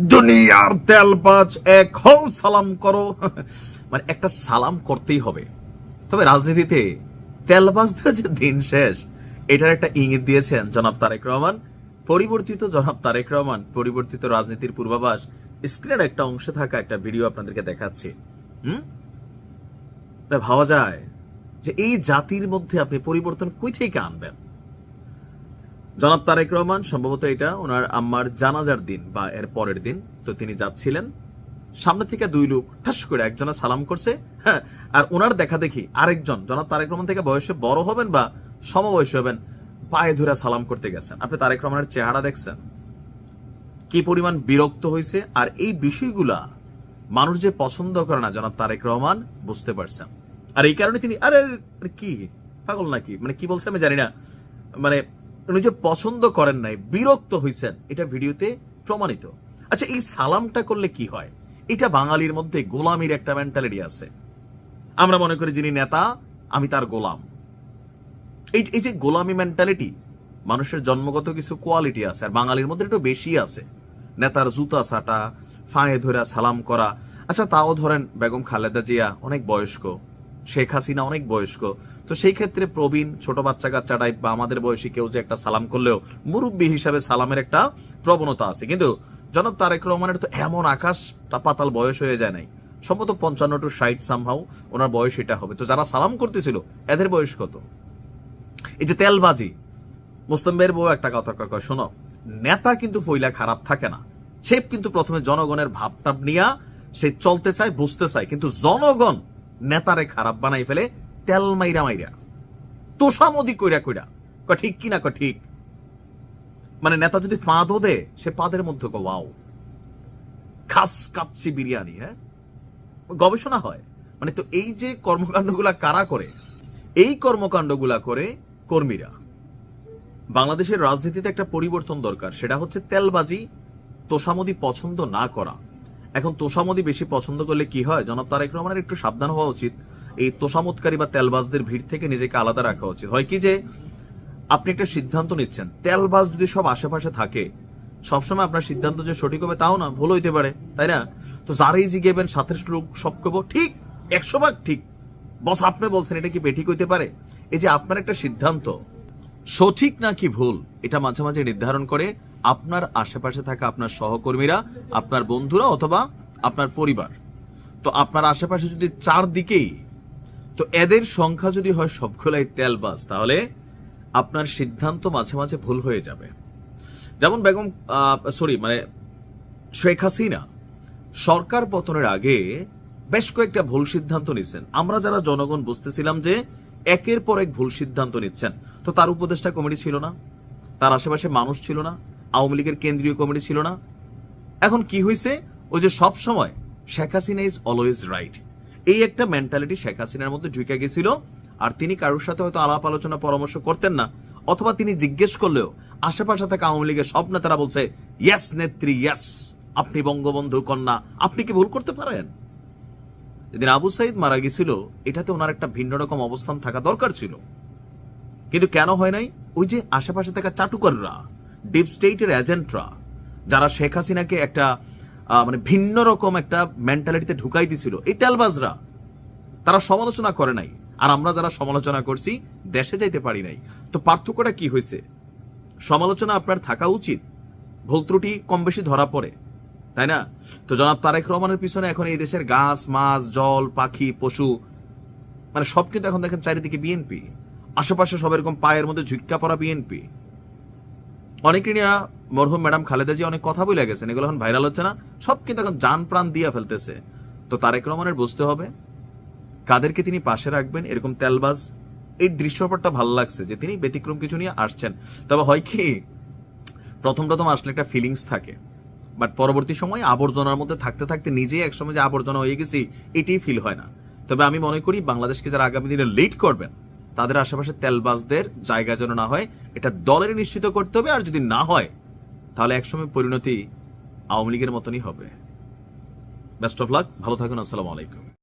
দুনিয়ার তেলবাজ এক সালাম করো। মানে একটা সালাম করতেই হবে। তবে রাজনীতিতে তেলবাজদের যে দিন শেষ, এটার একটা ইঙ্গিত দিয়েছেন জনাব তারেক রহমান। পরিবর্তিত জনাব তারেক রহমান, পরিবর্তিত রাজনীতির পূর্বাভাস স্ক্রিনের একটা অংশে থাকা একটা ভিডিও আপনাদেরকে দেখাচ্ছি। হুম? ভাবা যায় যে এই জাতির মধ্যে আপনি পরিবর্তন কই থেকে আনবেন? জনাব তারেক রহমান, সম্ভবত এটা ওনার আম্মার জানাজার দিন বা এর পরের দিন। তো তিনি যাচ্ছিলেন। সামনে থেকে দুই লোক ঠাস করে একজনে সালাম করছে। হ্যাঁ আর ওনার দেখা দেখি আরেকজন, জনাব তারেক রহমান থেকে বয়সে বড় হবেন বা সমবয়সী হবেন, পায়ে ধরে সালাম করতে গেছেন। আপনি তারেক রহমানের চেহারা দেখছেন? কি পরিমাণ বিরক্ত হয়েছে? আর এই বিষয়গুলা মানুষ যে পছন্দ করে না, জনাব তারেক রহমান, বুঝতে পারছেন। আর এই কারণে তিনি আরে আরে কি? পাগল নাকি? মানে কি বলছে আমি জানি না। মানে যে পছন্দ করেন নাই, বিরক্ত হয়েছেন এটা ভিডিওতে প্রমাণিত। আচ্ছা এই সালামটা করলে কি হয়? এটা বাঙালির মধ্যে গোলামির একটা মেন্টালিটি আছে। আমরা মনে করি যিনি নেতা, আমি তার গোলাম। এই এই যে গোলামি মেন্টালিটি মানুষের জন্মগত কিছু কোয়ালিটি আছে, আর বাঙালির মধ্যে একটু বেশি আছে। নেতার জুতা সাটা ফাঁয়ে ধরে সালাম করা। আচ্ছা তাও ধরেন বেগম খালেদা জিয়া অনেক বয়স্ক, শেখ হাসিনা অনেক বয়স্ক তো সেই ক্ষেত্রে প্রবীণ ছোট বাচ্চা কাচ্চা টাইপ বা আমাদের বয়সী কেউ যে একটা সালাম করলেও মুরব্বী হিসাবে সালামের একটা প্রবণতা আছে। কিন্তু জনাব তারেক রহমানের তো এমন আকাশ পাতাল বয়স হয়ে যায় নাই। সম্ভবত পঞ্চান্ন টু ষাট সামহাও ওনার বয়স এটা হবে। তো যারা সালাম করতেছিল, এদের বয়স কত? এই যে তেলবাজি, মুসলিম ভাইয়ের বউ একটা কথা কয়, শোনো, নেতা কিন্তু ফইলা খারাপ থাকে না। সে কিন্তু প্রথমে জনগণের ভাবটাপ নিয়া সে চলতে চায়, বুঝতে চায়, কিন্তু জনগণ নেতারে খারাপ বানাই ফেলে তেল মাইরা মাইরা। তোষামদি কইরা কইরা। ক, ঠিক কি না ক, ঠিক। মানে নেতা যদি পাঁদও দে সে পাদের মধ্যে ক, ওয়াও। খাস কাচ্চি বিরিয়ানি হ্যাঁ? গবেষণা হয়। মানে তো এই যে কর্মকাণ্ডগুলা কারা করে, এই কর্মকাণ্ডগুলা করে কর্মীরা। বাংলাদেশের রাজনীতিতে একটা পরিবর্তন দরকার, সেটা হচ্ছে তেলবাজি তোষামদি পছন্দ না করা। এখন তোষামদি বেশি পছন্দ করলে কি হয়? জনাব তারেক রহমানের একটু সাবধান হওয়া উচিত। এই তোষামতকারী বা তেলবাজদের ভিড় থেকে নিজেকে আলাদা রাখা উচিত। হয় কি যে, আপনি একটা সিদ্ধান্ত নিচ্ছেন। তেলবাজ যদি সব আশেপাশে থাকে, সবসময় আপনার সিদ্ধান্ত যে সঠিক হবে তাও না, ভুল হইতে পারে, তাই না? তো যারাই জিগেবেন সাথে লোক সব কব ঠিক একশো ভাগ ঠিক। বস, আপনি বলছেন, এটা কি বেঠিক হইতে পারে? এই যে আপনার একটা সিদ্ধান্ত, সঠিক নাকি ভুল, এটা মাঝে মাঝে নির্ধারণ করে আপনার আশেপাশে থাকা আপনার সহকর্মীরা, আপনার বন্ধুরা অথবা আপনার পরিবার। তো আপনার আশেপাশে যদি চারদিকেই তো এদের সংখ্যা যদি হয় সবগুলাই তেলবাজ, তাহলে আপনার সিদ্ধান্ত মাঝে মাঝে ভুল হয়ে যাবে। যেমন বেগম সরি মানে শেখ হাসিনা সরকার পতনের আগে বেশ কয়েকটা ভুল সিদ্ধান্ত নিচ্ছেন আমরা যারা জনগণ বুঝতেছিলাম যে একের পর এক ভুল সিদ্ধান্ত নিচ্ছেন, তো তার উপদেষ্টা কমিটি ছিল না, তার আশেপাশে মানুষ ছিল না, আওয়ামী লীগের কেন্দ্রীয় কমিটি ছিল না। এখন কি হয়েছে ওই যে সব সময় Sheikh Hasina is always right এই একটা মেন্টালিটি শেখ হাসিনার মধ্যে ঢুকে গেছিল। আর তিনি কারোর সাথে হয়তো আলাপ আলোচনা, পরামর্শ করতেন না। অথবা তিনি জিজ্ঞেস করলেও আশেপাশে থাকা আওয়ামী লীগের সব নেতারা বলছে ইয়াস নেত্রী ইয়াস আপনি বঙ্গবন্ধু কন্যা, আপনি কি ভুল করতে পারেন? যেদিন আবু সাইদ মারা গেছিল, এটাতে ওনার একটা ভিন্ন রকম অবস্থান থাকা দরকার ছিল। কিন্তু কেন হয় নাই? ওই যে আশেপাশে থাকা চাটুকাররা ডিপ স্টেটের এজেন্টরা যারা শেখ হাসিনাকে একটা মানে ভিন্ন রকম একটা মেন্টালিটিতে ঢুকাই দিছিল। এই তেলবাজরা, তারা সমালোচনা করে নাই। আর আমরা যারা সমালোচনা করছি, দেশে যাইতে পারি নাই। তো পার্থক্যটা কি হয়েছে? সমালোচনা আপনার থাকা উচিত। ভুল ত্রুটি কম বেশি ধরা পড়ে, তাই না? তো জনাব তারেক রহমানের পিছনে এখন এই দেশের গাছ, মাছ, জল, পাখি, পশু মানে সব কিন্তু এখন দেখেন চারিদিকে বিএনপি আশেপাশে সব এরকম পায়ের মধ্যে ঝুঁকা পড়া বিএনপি অনেকে নিয়ে মরহুম ম্যাডাম খালেদা জি অনেক কথা বলে গেছেন, এগুলো এখন ভাইরাল হচ্ছে না। সব কিন্তু এখন যান প্রাণ দিয়ে ফেলতেছে। তো তারেক রহমানের বুঝতে হবে, কাদেরকে তিনি পাশে রাখবেন? এরকম তেলবাজ, এই দৃশ্যপটটা ভালো লাগছে যে তিনি ব্যতিক্রম কিছু নিয়ে আসছেন। তবে হয় কি, প্রথম প্রথম আসলে একটা ফিলিংস থাকে। বাট পরবর্তী সময় আবর্জনার মধ্যে থাকতে থাকতে নিজেই একসময় যে আবর্জনা হয়ে গেছি, এটাই ফিল হয় না। তবে আমি মনে করি বাংলাদেশকে যারা আগামী দিনে লিড করবেন, তাদের আশেপাশে তেলবাজদের জায়গা যেন না হয়, এটা দলের নিশ্চিত করতে হবে, আর যদি না হয় তাহলে একসময় পরিণতি আওয়ামী লীগের মতনই হবে। বেস্ট অফ লাক ভালো থাকুন আসসালামু আলাইকুম।